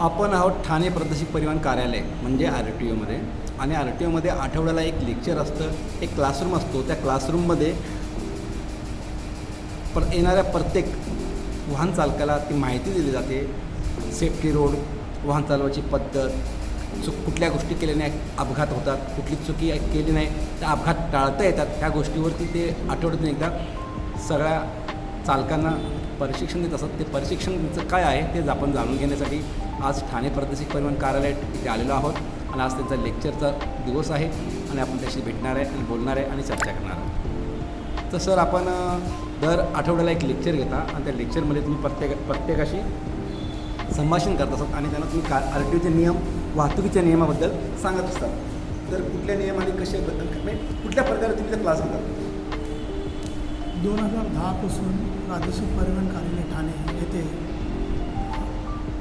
आपण आहोत ठाणे प्रादेशिक परिवहन कार्यालय म्हणजे आर टी ओमध्ये आणि आर टी ओमध्ये आठवड्याला एक लेक्चर असतं एक क्लासरूम असतो. त्या क्लासरूममध्ये पर येणाऱ्या प्रत्येक वाहन चालकाला ती माहिती दिली जाते. सेफ्टी रोड वाहन चालवायची पद्धत चूक कुठल्या गोष्टी केल्याने अपघात होतात कुठली चुकी केली नाही त्या अपघात टाळता येतात. ह्या गोष्टीवरती ते आठवड्यातून एकदा सगळ्या चालकांना प्रशिक्षण देत असतात. ते प्रशिक्षण काय आहे तेच आपण जाणून घेण्यासाठी आज ठाणे प्रादेशिक परिवहन कार्यालय इथे आलेलो आहोत आणि आज त्यांचा लेक्चरचा दिवस आहे आणि आपण त्याशी भेटणार आहे आणि बोलणार आहे आणि चर्चा करणार आहोत. तर सर आपण दर आठवड्याला एक लेक्चर घेता आणि त्या लेक्चरमध्ये तुम्ही प्रत्येक प्रत्येकाशी संभाषण करत असतात आणि त्यांना तुम्ही का आर टी ओचे नियम वाहतुकीच्या नियमाबद्दल सांगत असतात. तर कुठल्या नियमाने कसे म्हणजे कुठल्या प्रकारे तुम्ही त्या क्लास घेतात? दोन हजार दहापासून प्रादेशिक परिवहन कार्यालय ठाणे येथे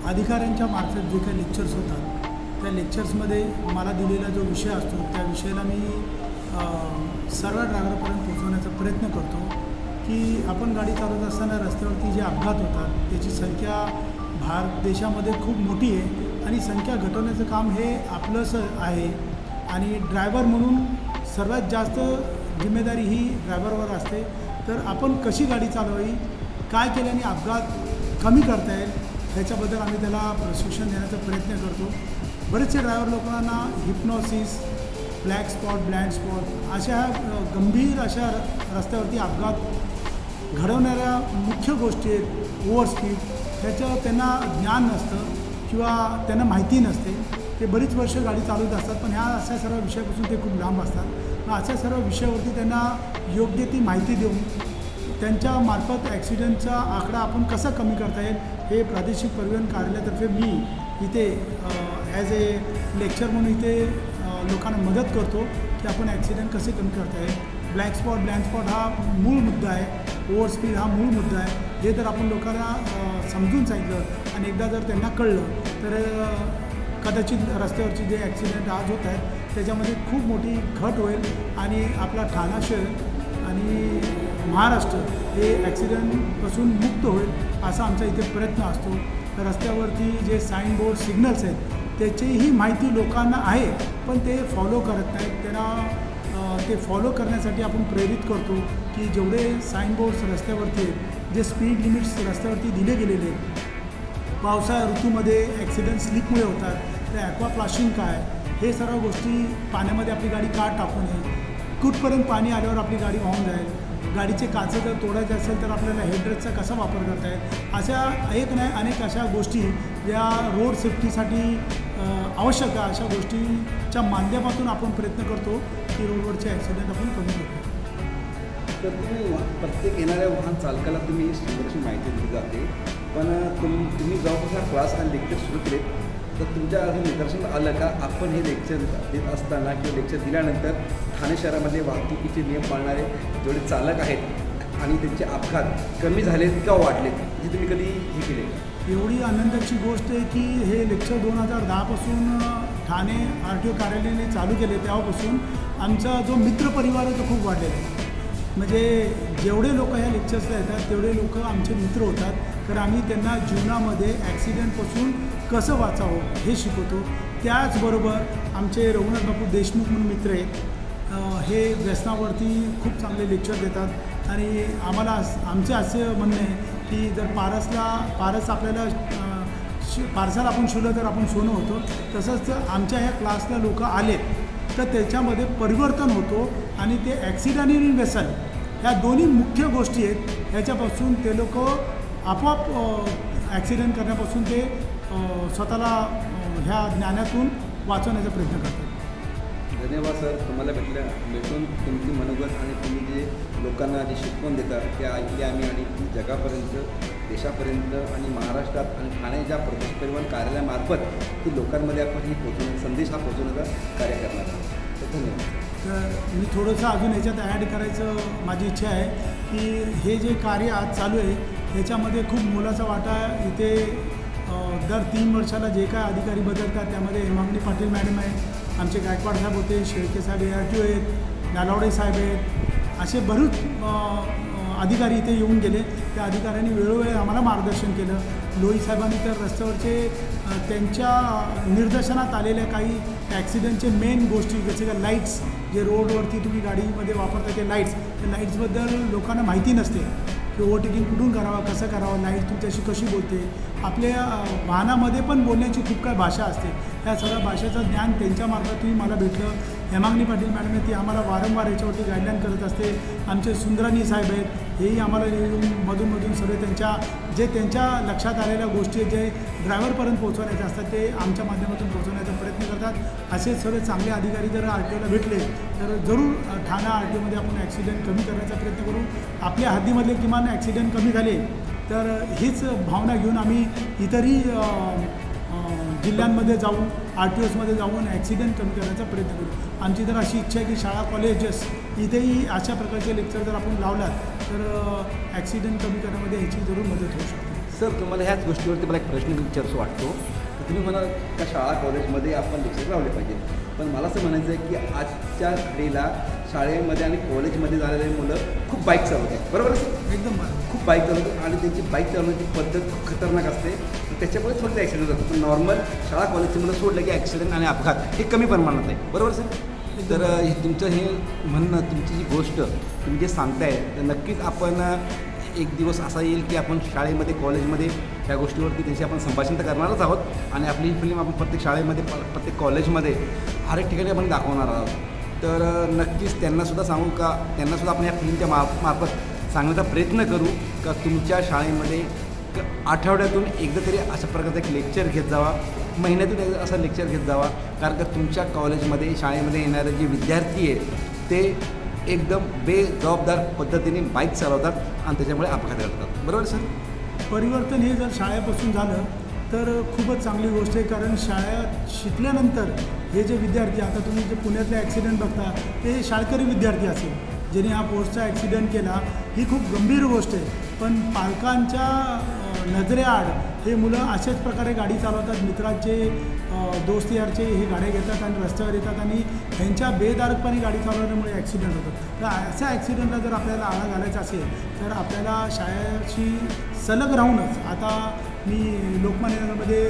अधिकाऱ्यांच्या मार्फत जे काही लेक्चर्स होतात त्या लेक्चर्समध्ये मला दिलेला जो विषय असतो त्या विषयाला मी सर्व ड्रायव्हरपर्यंत पोहोचवण्याचा प्रयत्न करतो की आपण गाडी चालवत असताना रस्त्यावरती जे अपघात होतात त्याची संख्या भारत देशामध्ये खूप मोठी आहे आणि संख्या घटवण्याचं काम हे आपलंच आहे. आणि ड्रायव्हर म्हणून सर्वात जास्त जिम्मेदारी ही ड्रायव्हरवर असते. तर आपण कशी गाडी चालवावी काय केल्याने अपघात कमी करता येईल त्याच्याबद्दल आम्ही त्याला प्रशिक्षण देण्याचा प्रयत्न करतो. बरेचसे ड्रायव्हर लोकांना hypnosis black spot blind spot अशा गंभीर अशा र- रस्त्यावरती अपघात घडवणाऱ्या मुख्य गोष्टी आहेत ओव्हर स्पीड त्याचं त्यांना ज्ञान नसतं किंवा त्यांना माहिती नसते. ते बरीच वर्ष गाडी चालवत असतात पण ह्या अशा सर्व विषयापासून ते खूप लांब असतात. मग अशा सर्व विषयावरती त्यांना योग्य ती माहिती देऊन त्यांच्या मार्फत ॲक्सिडेंटचा आकडा आपण कसा कमी करता येईल हे प्रादेशिक परिवहन कार्यालयातर्फे मी इथे ॲज ए लेक्चर म्हणून इथे लोकांना मदत करतो की आपण ॲक्सिडेंट कसे कमी करता येईल. ब्लॅक स्पॉट ब्लँक स्पॉट हा मूळ मुद्दा आहे. ओव्हर स्पीड हा मूळ मुद्दा आहे. हे जर आपण लोकांना समजून सांगितलं आणि एकदा जर त्यांना कळलं तर कदाचित रस्त्यावरचे जे ॲक्सिडेंट आज होत आहेत त्याच्यामध्ये खूप मोठी घट होईल आणि आपला ठाणा शहर आणि महाराष्ट्र हे ॲक्सिडेंटपासून मुक्त होईल असा आमचा इथे प्रयत्न असतो. रस्त्यावरती जे साईन बोर्ड सिग्नल्स आहेत त्याचीही माहिती लोकांना आहे पण ते फॉलो करत नाहीत. त्यांना ते फॉलो करण्यासाठी आपण प्रेरित करतो की जेवढे साईनबोर्ड्स रस्त्यावरती आहेत जे स्पीड लिमिट्स रस्त्यावरती दिले गेलेले आहेत पावसाळ्या ऋतूमध्ये ॲक्सिडेंट स्लिपमुळे होतात तर ॲक्वाप्लाशिंग काय हे सर्व गोष्टी पाण्यामध्ये आपली गाडी का टाकू नये? कुठपर्यंत पाणी आल्यावर आपली गाडी वाहून जाईल? गाडीचे काचं जर तोडायचे असेल तर आपल्याला हेडरेसचा कसा वापर करता येईल अशा एक नाही अनेक अशा गोष्टी या रोड सेफ्टीसाठी आवश्यक आहे. अशा गोष्टीच्या माध्यमातून आपण प्रयत्न करतो की रोडवरचे ॲक्सिडेंट आपण कमी करतो तर तुम्ही प्रत्येक येणाऱ्या वाहन चालकाला तुम्ही सुंदरशी माहिती दिली जाते. पण तुम तुम्ही जेव्हापासून क्लास आणि लेक्चर सुरू केले तर तुमच्या असं निदर्शन आलं का? आपण हे लेक्चर देत असताना किंवा लेक्चर दिल्यानंतर ठाणे शहरामध्ये वाहतुकीचे नियम पाळणारे जेवढे चालक आहेत आणि त्यांचे अपघात कमी झालेत का वाढलेत जे तुम्ही कधी हे केले? एवढी आनंदाची गोष्ट आहे की हे लेक्चर दोन हजार दहापासून ठाणे आर टी ओ कार्यालयाने चालू केले तेव्हापासून आमचा जो मित्रपरिवार आहे तो खूप वाढलेला आहे. म्हणजे जेवढे लोक ह्या लेक्चर्सला येतात तेवढे लोक आमचे मित्र होतात. तर आम्ही त्यांना जीवनामध्ये ॲक्सिडेंटपासून कसं वाचावं हे शिकवतो. त्याचबरोबर आमचे रघुनाथ बापू देशमुख म्हणून मित्र आहेत. हे व्यसनावरती खूप चांगले लेक्चर देतात. आणि आम्हाला आमचे असे म्हणणे आहे की जर पारसला पारस आपल्याला शि पारसाला आपण शिवलं तर आपण सोनं होतो. तसंच जर आमच्या ह्या क्लासला लोक आले तर त्याच्यामध्ये परिवर्तन होतो आणि ते ॲक्सिडेंट आणि व्यसन ह्या दोन्ही मुख्य गोष्टी आहेत. ह्याच्यापासून ते लोक आपोआप ॲक्सिडेंट करण्यापासून ते स्वतःला ह्या ज्ञानातून वाचवण्याचा प्रयत्न करतात. धन्यवाद सर. तुम्हाला भेटल्या भेटून तुमची मनोगत आणि तुम्ही जे लोकांना जे शिकवण देता ते ऐकले आम्ही आणि ती जगापर्यंत देशापर्यंत आणि महाराष्ट्रात आणि ठाण्याच्या प्रदेश परिवहन कार्यालयामार्फत ती लोकांमध्ये आपण ही पोचवण्या संदेश हा पोचवण्याचा कार्य करणार आहोत. तर धन्यवाद. तर मी थोडंसं अजून याच्यात ॲड करायचं माझी इच्छा आहे की हे जे कार्य आज चालू आहे ह्याच्यामध्ये खूप मोलाचा वाटा इथे दर तीन वर्षाला जे काय अधिकारी बदलतात त्यामध्ये हेमांगणी पाटील मॅडम आहे आमचे गायकवाड साहेब होते शेळके साहेब ए आर टी ओ आहेत नालावडे साहेब आहेत असे बरेच अधिकारी इथे येऊन गेले. त्या अधिकाऱ्यांनी वेळोवेळी आम्हाला मार्गदर्शन केलं. लोई साहेबांनी तर रस्त्यावरचे त्यांच्या निर्देशनात आलेल्या काही ॲक्सिडेंटचे मेन गोष्टी जसे का लाईट्स जे रोडवरती तुम्ही गाडीमध्ये वापरता ते लाईट्स त्या लाईट्सबद्दल लोकांना माहिती नसते की ओव्हरटेकिंग कुठून करावं कसं करावं लाइट तुमच्याशी कशी बोलते. आपल्या वाहनामध्ये पण बोलण्याची खूप काही भाषा असते. त्या सगळ्या भाषेचं ज्ञान त्यांच्यामार्फत तुम्ही मला भेटलं. हेमांगणी पाटील मॅडम आहे ती आम्हाला वारंवार याच्यावरती गाईडलाईन करत असते. आमचे सुंदरानी साहेब आहेत हेही आम्हाला मधूनमधून सगळे त्यांच्या जे त्यांच्या लक्षात आलेल्या गोष्टी जे ड्रायव्हरपर्यंत पोहोचवण्याचे असतात ते आमच्या माध्यमातून पोहोचवण्याचा प्रयत्न करतात. असे सर्व चांगले अधिकारी जर आर टी ओला भेटले तर जरूर ठाणा आर टी ओमध्ये आपण ॲक्सिडेंट कमी करण्याचा प्रयत्न करू. आपल्या हद्दीमधले किमान ॲक्सिडेंट कमी झाले तर हीच भावना घेऊन आम्ही इतरही जिल्ह्यांमध्ये जाऊन आर टी ओसमध्ये जाऊन ॲक्सिडेंट कमी करण्याचा प्रयत्न करू. आमची तर अशी इच्छा आहे की शाळा कॉलेजेस इथेही अशा प्रकारचे लेक्चर जर आपण लावलात तर ॲक्सिडेंट कमी करण्यामध्ये ह्याची जरूर मदत होऊ शकते. सर तुम्हाला ह्याच गोष्टीवरती मला एक प्रश्न विचारसो वाटतो. तुम्ही म्हणाल त्या शाळा कॉलेजमध्ये आपण लेक्चर लावले पाहिजे. पण मला असं म्हणायचं आहे की आजच्या घडीला शाळेमध्ये आणि कॉलेजमध्ये झालेले मुलं खूप बाईक चालवतात बरोबर? एकदम खूप बाईक चालवतात आणि त्यांची बाईक चालवण्याची पद्धत खूप खतरनाक असते. त्याच्यामुळे थोडं ॲक्सिडेंट होतात. पण नॉर्मल शाळा कॉलेजची मुलं सोडलं की ॲक्सिडेंट आणि अपघात हे कमी प्रमाणात आहे. बरोबर सर तर हे तुमचं हे म्हणणं तुमची जी गोष्ट तुम्ही जे सांगताय तर नक्कीच आपण एक दिवस असा येईल की आपण शाळेमध्ये कॉलेजमध्ये ह्या गोष्टीवरती त्यांची आपण संभाषण तर करणारच आहोत आणि आपली ही फिल्म आपण प्रत्येक शाळेमध्ये प- प्रत्येक कॉलेजमध्ये हर एक ठिकाणी आपण दाखवणार आहोत. तर नक्कीच त्यांनासुद्धा सांगू का त्यांनासुद्धा आपण या फिल्मच्या मा मार्फत सांगण्याचा प्रयत्न करू का तुमच्या शाळेमध्ये आठवड्यातून एकदा तरी अशा प्रकारचं एक लेक्चर घेत जावा महिन्यातून एकदा लेक्चर घेत जावा. कारण का तुमच्या कॉलेजमध्ये शाळेमध्ये येणारे जे विद्यार्थी आहेत ते एकदम बेजबाबदार पद्धतीने बाईक चालवतात आणि त्याच्यामुळे अपघात घडतात. बरोबर सर? परिवर्तन हे जर शाळेपासून झालं तर खूपच चांगली गोष्ट आहे कारण शाळेत शिकल्यानंतर हे जे विद्यार्थी आता तुम्ही जे पुण्यातले ॲक्सिडेंट बघता ते शाळकरी विद्यार्थी असेल ज्यांनी हा पोस्टचा ॲक्सिडेंट केला ही खूप गंभीर गोष्ट आहे. पण पालकांच्या नजरेआड हे मुलं अशाच प्रकारे गाडी चालवतात. मित्राचे दोस्त यारचे हे गाड्या घेतात आणि रस्त्यावर येतात आणि ह्यांच्या बेदारकपणे गाडी चालवण्यामुळे ॲक्सिडेंट होतात. तर अशा ॲक्सिडेंटला जर आपल्याला आळा घालायचा असेल तर आपल्याला शाळेशी सलग राहूनच आता मी लोकमान्य नगरमध्ये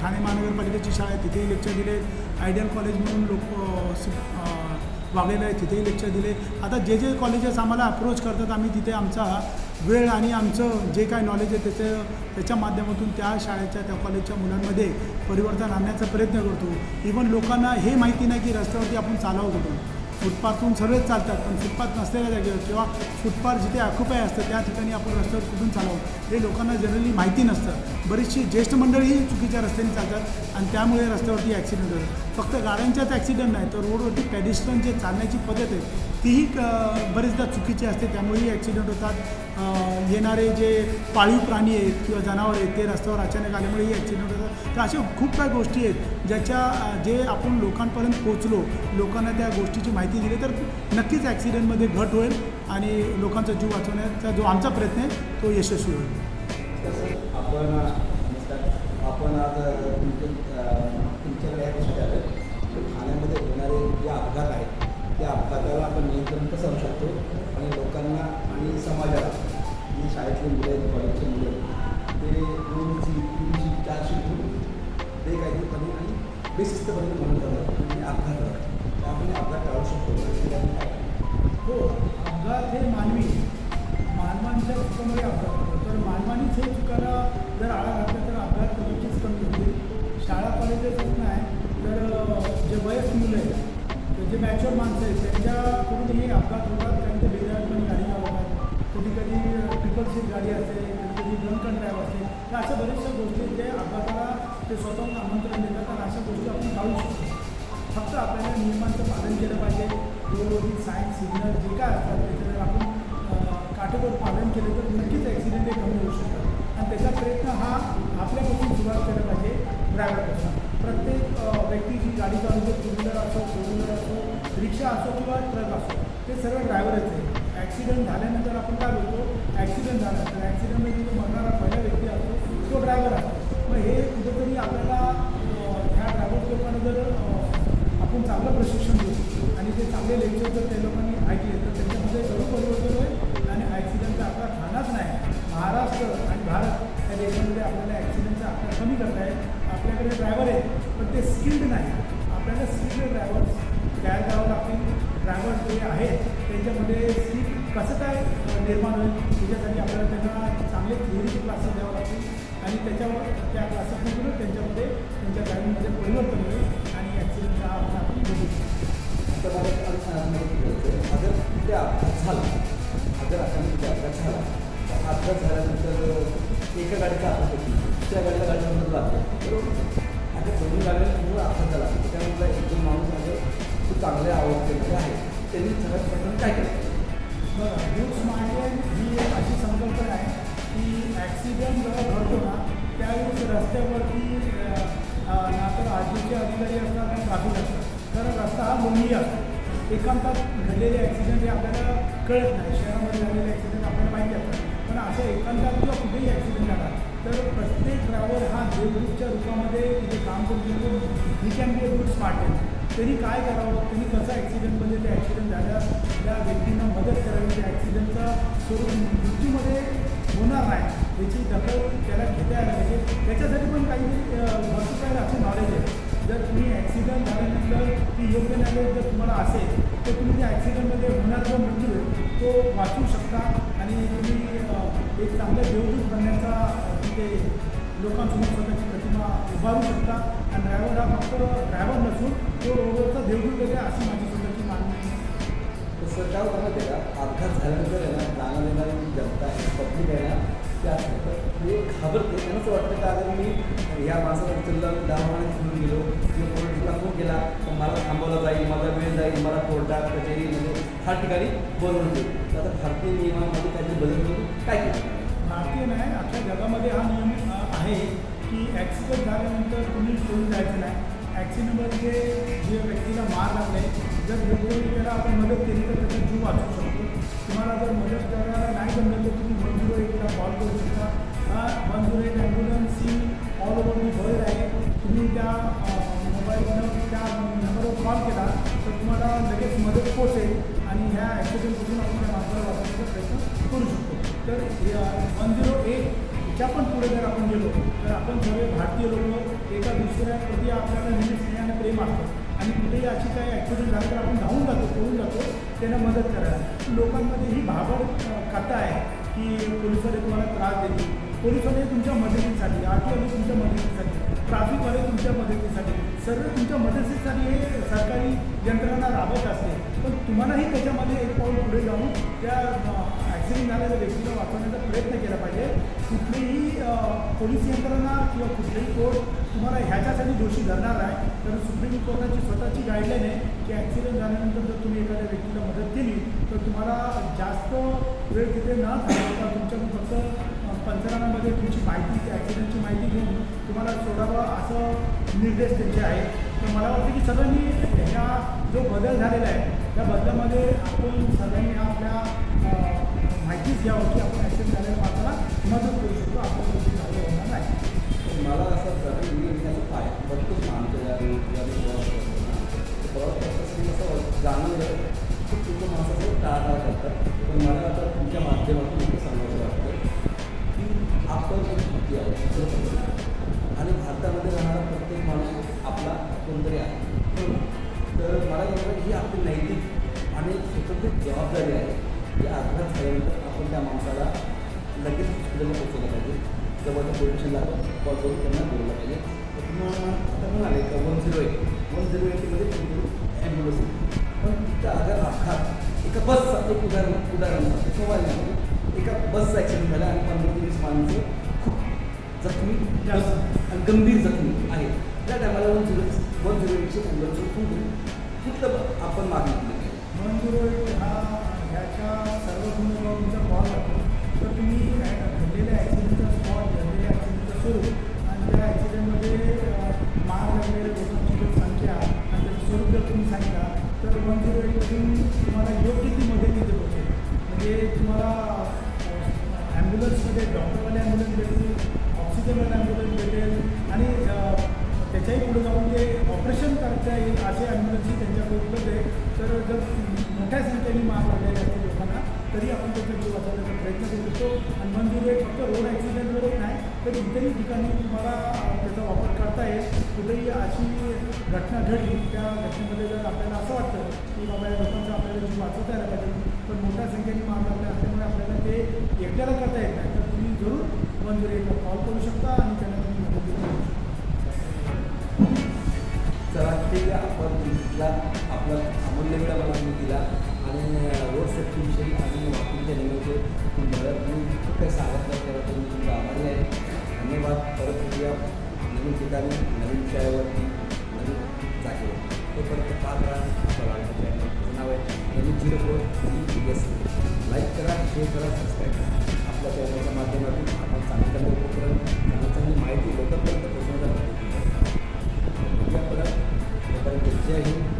ठाणे महानगरपालिकेची शाळा आहे तिथेही लेक्चर दिले आयडियल कॉलेज म्हणून लोक वागलेलं आहे तिथेही लेक्चर दिले आता जे जे कॉलेजेस आम्हाला अप्रोच करतात आम्ही तिथे आमचा वेळ आणि आमचं जे काय नॉलेज आहे त्याचं त्याच्या माध्यमातून त्या शाळेच्या त्या कॉलेजच्या मुलांमध्ये परिवर्तन आणण्याचा प्रयत्न करतो. इवन लोकांना हे माहिती नाही की रस्त्यावरती आपण चालावं होतो फुटपाथतून सर्वच चालतात पण फुटपाथ नसलेल्या जागेवर किंवा फुटपाथ जिथे ऑक्युपाय असतं त्या ठिकाणी आपण रस्त्यावर कुठून चालावं हे लोकांना जनरली माहिती नसतं. बरीचशी ज्येष्ठ मंडळीही चुकीच्या रस्त्याने चालतात आणि त्यामुळे रस्त्यावरती ॲक्सिडेंट होतात. फक्त गाड्यांच्याच ॲक्सिडेंट नाही तर रोडवरती पॅडिस्टन जे चालण्याची पद्धत आहे तीही क- बरेचदा चुकीची असते त्यामुळेही ॲक्सिडेंट होतात. येणारे जे पाळीव प्राणी आहेत किंवा जनावर आहेत ते रस्त्यावर अचानक आल्यामुळेही ॲक्सिडेंट होतात. तर अशा खूप काही गोष्टी आहेत ज्याच्या जे आपण लोकांपर्यंत पोचलो लोकांना त्या गोष्टीची माहिती दिली तर नक्कीच ॲक्सिडेंटमध्ये घट होईल आणि लोकांचा जीव वाचवण्याचा जो आमचा प्रयत्न आहे तो यशस्वी होईल. आपण आपण आज तुमच्या तुमच्याकडे या गोष्टी आल्या ठाण्यामध्ये होणारे जे अपघात आहेत त्या अपघाताला आपण नियंत्रण कसं आणू शकतो? आणि लोकांना आणि समाजाला जे शाळेतले मुलं आहेत कॉलेजचे मुलं आहेत. ते दोनची तीनची चारशे घेऊन ते काहीतरी कमी आणि बेशिस्तपणे म्हणून करतात म्हणजे अपघात होतात. आपण अपघात टाळू शकतो. हो अपघात हे मानवी मानवांच्या चुकामुळे अपघात होतो. तर मानवानीच हे चुकाला जर आळा घातला तर अपघात नक्कीच कमी होतील. शाळा कॉलेजेस नाही. तर जे वयस्क मुलं आहेत तर जे मॅच्युअर माणसं आहेत त्यांच्याकडून हे अपघात होतात. कारण ते बेदारपणे गाडी लावतात कधी कधी ट्रिपल गाडी असते कधी कधी ड्रंकन ड्राईव्ह असते तर अशा बऱ्याचशा गोष्टी जे अपघाताला ते स्वतःहून आमंत्रण देतात आणि अशा गोष्टी आपण टाळू शकतो. फक्त आपल्याला नियमांचं पालन केलं पाहिजे. रोडवरील सायन्स सिग्नल जे काय असतात त्याच्यावर आपण काटेकोर पालन केलं तर नक्कीच ॲक्सिडेंट हे कमी होऊ शकतात. आणि त्याचा प्रयत्न हा आपल्यापासून सुरुवात केला पाहिजे ड्रायव्हरपासून प्रत्येक व्यक्ती जी गाडी चालवतो टू व्हीलर असो फोर व्हीलर असो रिक्षा असो किंवा ट्रक असो ते सर्व ड्रायव्हरच आहे. ॲक्सिडेंट झाल्यानंतर आपण काय बोलतो? ॲक्सिडेंट झाला तर ॲक्सिडेंटमध्ये जो मरणारा पहिला व्यक्ती असतो तो ड्रायव्हर असतो. मग हे कुठेतरी आपल्याला ह्या ड्रायव्हर लोकांना जर आपण चांगलं प्रशिक्षण देऊ आणि ते चांगले लेक्चर जर त्या लोकांनी ऐकले तर त्याच्यामध्ये जरूर परिवर्तन होईल आणि ॲक्सिडेंटचा आपला ठाणाच नाही. महाराष्ट्र आणि भारत या देशामध्ये आपल्याला आपल्याकडे ड्रायव्हर आहेत पण ते स्किल्ड नाही. आपल्याला स्किल्ड ड्रायव्हर्स तयार करावं लागतील. ड्रायव्हर्स जे आहेत त्यांच्यामध्ये सीट कसं काय निर्माण होईल त्याच्यासाठी आपल्याला त्यांना चांगले थिअरीचे क्लासेस द्यावं लागतील. आणि त्याच्यावर त्या क्लासेसमधूनच त्यांच्यामध्ये त्यांच्या ड्रायव्हिंगमध्ये परिवर्तन होईल आणि ॲक्सिडेंटचा आपण आपण बघू अगर तिथे अपघात झाला अगर अचानक तिथे अपघात झाला अपघात झाल्यानंतर एका गाडीचा अपघात होती दुसऱ्या गाडीला गाडी नंबर बरोबर? आता दोन्ही गाड्यांमुळे अपघात झाला. त्याच्यामुळे एक दोन माणूस माझं खूप चांगले आवडते आहे. त्यांनी सगळ्यात प्रथम काय केलं? रस्त्यावरती ना तर आरटीचे अधिकारी असतात आणि ट्राफिक असतात. तर रस्ता हा लोंगी असतो. एकांतात घडलेले ॲक्सिडेंट हे आपल्याला कळत नाही. शहरामध्ये झालेले ॲक्सिडेंट आपल्याला माहिती असतात. पण असं एकांतात किंवा कुठेही ॲक्सिडेंट झाला तर प्रत्येक ड्रायव्हर हा देवदूतच्या रूपामध्ये तिथे काम करू शकतो he can be a good smart त्यांनी काय करावं? त्यांनी कसं ॲक्सिडेंटमध्ये ते ॲक्सिडेंट झाल्या त्या व्यक्तींना मदत करावी त्या ॲक्सिडेंटचा स्वरूप मृत्यूमध्ये होणार नाही. याची दखल त्याला घेता यायला पाहिजे. त्याच्यासाठी पण काही वर्षाला असे नॉलेज आहे जर तुम्ही ॲक्सिडंट झाल्यानंतर ती योग्य नॉलेज जर तुम्हाला असेल तर तुम्ही त्या ॲक्सिडंटमध्ये होणार जो मृत्यू आहे तो वाचू शकता. आणि तुम्ही एक चांगलं देवदूत बनण्याचा तिथे लोकांसमोर स्वतःची प्रतिमा उभारू शकता. आणि ड्रायव्हर हा फक्त ड्रायव्हर नसून तो रोडवरचा देवदूत आहे अशी माझी सर काय होतं माहिती आहे का? अपघात झाल्यानंतर आहे ना जाणं येणारी जी जनता आहे पब्लिक आहे ना त्या असं म्हणजे घाबरते. त्यांना असं वाटतं का अगर मी ह्या माणसाला उचललं दवाखान्यात घेऊन गेलो किंवा पोलिसला फोन केला तर मला थांबवलं जाईल माझा वेळ जाईल मला कोर्टात गेलो म्हणजे ह्या ठिकाणी बनवून देईल तर आता भारतीय नियमामध्ये काहीतरी बदल करून काय केलं? भारतीय नाही आपल्या जगामध्ये हा नियम आहे की ॲक्सिडेंट झाल्यानंतर तुम्ही पळून जायचं नाही. ॲक्सिडेंटमध्ये जे व्यक्तीला मार लागले जर योग्य त्याला आपण मदत केली तर त्याचा जीव वाचू शकतो. तुम्हाला जर मदत करायला नाही जमलं तर तुम्ही वन झिरो एटला कॉल करू शकता. हा वन झिरो एट ॲम्ब्युलन्स ही ऑल ओव्हर दी वर्ल्ड आहे. तुम्ही त्या मोबाईलवर त्या नंबरवर कॉल केला तर तुम्हाला लगेच मदत पोचेल आणि ह्या ॲक्सिडेंटमधून आपण त्या माणसाला वाचवण्याचा प्रयत्न करू शकतो. तर वन झिरो एटच्या पण पुढे जर आपण गेलो तर आपण सगळे भारतीय लोक एका दुसऱ्याप्रती आपल्याला नेहमी आणि प्रेम असतात आणि कुठेही अशी काही ॲक्सिडेंट झाला तर आपण धावून जातो पळून जातो त्यांना मदत करायला. लोकांमध्ये ही भाबड कथा आहे की पोलिसवाले तुम्हाला त्रास देतील. पोलिसवाले तुमच्या मदतीसाठी आठवले तुमच्या मदतीसाठी ट्रॅफिकवाले तुमच्या मदतीसाठी सर्व तुमच्या मदतीसाठी हे सरकारी यंत्रणा राबत असते. पण तुम्हालाही त्याच्यामध्ये एक पाऊल पुढे जाऊन त्या ॲक्सिडेंट झालेल्या व्यक्तीला वाचवण्याचा प्रयत्न केला पाहिजे. कुठलीही पोलीस यंत्रणा किंवा कुठलेही कोर्ट तुम्हाला ह्याच्यासाठी दोषी धरणार आहे तर सुप्रीम कोर्टाची स्वतःची गाईडलाईन आहे की ॲक्सिडेंट झाल्यानंतर जर तुम्ही एखाद्या व्यक्तीला मदत केली तर तुम्हाला जास्त वेळ तिथे न थांबवता तुमच्या फक्त अ, पंचनाम्यामध्ये तुमची माहिती त्या ॲक्सिडेंटची माहिती घेऊन तुम्हाला सोडावं असं निर्देश त्यांचे आहेत. तर मला वाटतं की सगळ्यांनी ह्या जो बदल झालेला आहे त्या बदलामध्ये आपण सगळ्यांनी आपल्या माहितीच घ्यावं की आपण ॲक्सिडेंट झालेल्या माणसाला मदत करू शकतो आपण होणार नाही मला असं असं आमच्या ज्या प्रवास करतो ना प्रवास करताना असं जाणवलं तुमच्या माणसाचं टाळाटाळ करतात. पण मला आता तुमच्या माध्यमातून एकच सांगायचं वाटतं की आपण एक आहोत आणि भारतामध्ये राहणारा प्रत्येक माणूस आपला कोणतरी आहे. तर मला वाटतं ही आपली नैतिक आणि स्वतंत्र जबाबदारी आहे की अपघात झाल्यानंतर आपण त्या माणसाला लगेच हॉस्पिटलला पोचवलं पाहिजे. जवळच्या पोलीस स्टेशनला आपण कॉल करून त्यांना तर आले म्हणाले का one zero eight one zero एटमध्ये ambulance पण तिथं अगर अपघात एका बसचा एक उदाहरण उदाहरण सांगतो एका बसचा ॲक्सिडेंट झाला आणि पंधरा ते वीस माणसं खूप जखमी आणि गंभीर जखमी आहे त्या टायमाला वन झिरो वन झिरो एटचे ॲम्ब्युलन्स खूप करून कुठलं आपण मागणी केली वन झिरो एट हा ह्याच्या सर्व तुमचा कॉल लागतो तर तुम्ही घडलेल्या ॲक्सिडेंटचा स्पॉट घडलेल्या ॲक्सिडेंटचं स्वरूप तर म्हणजे वन झिरो तुम्हाला योग्य ती मदत तिथे पोहोचेल म्हणजे तुम्हाला ॲम्ब्युलन्समध्ये डॉक्टरवाले ॲम्ब्युलन्स भेटेल ऑक्सिजनवाले ॲम्ब्युलन्स भेटेल आणि त्याच्याही पुढे जाऊन ते ऑपरेशन करता येईल असे ॲम्ब्युलन्सही त्यांच्याकडे उपलब्ध आहे तर जर मोठ्या संख्येने माग लागलेले असतील लोकांना तरी आपण त्याचा जीव वाचवण्याचा प्रयत्न करू शकतो. आणि वन झिरो एट फक्त रोड ॲक्सिडेंटवरच नाही तर इतरही ठिकाणी तुम्हाला त्याचा वापर करता येईल. कुठेही अशी घटना घडली त्या घटनेमध्ये जर आपल्याला असं वाटतं की बाबा या लोकांचा आपल्याला जीव वाचवता यायला पाहिजे पण मोठ्या संख्येने मार्ग आपल्या असल्यामुळे आपल्याला ते एकट्याला करता येत नाही तर तुम्ही जरूर वन झिरो एटला कॉल करू शकता आणि त्यांना तुम्ही मदत करू शकता. चला ते आपण दिला आपला अमूल्य वेळा मला तुम्ही दिला आणि रोड सेफ्टीविषयी आणि वाहतुकीच्या नियमाचे बरं तुम्ही खूप काही सांगितलं त्याबद्दल तुम्ही तुमचा आभारी आहे. धन्यवाद. परत या नवीन ठिकाणी नवीन विषयावरती. टाकले ते परत फार वेळा नाव आहे. नवीन zero four E S like करा शेअर करा सबस्क्राईब करा. आपल्या चॅनलच्या माध्यमातून आपण चांगले चांगले उपक्रम चांगली चांगली माहिती लोकांपर्यंत पोहोचवण्याचा प्रयत्न करतो आपल्या परत. लोकांनी जय हिंद.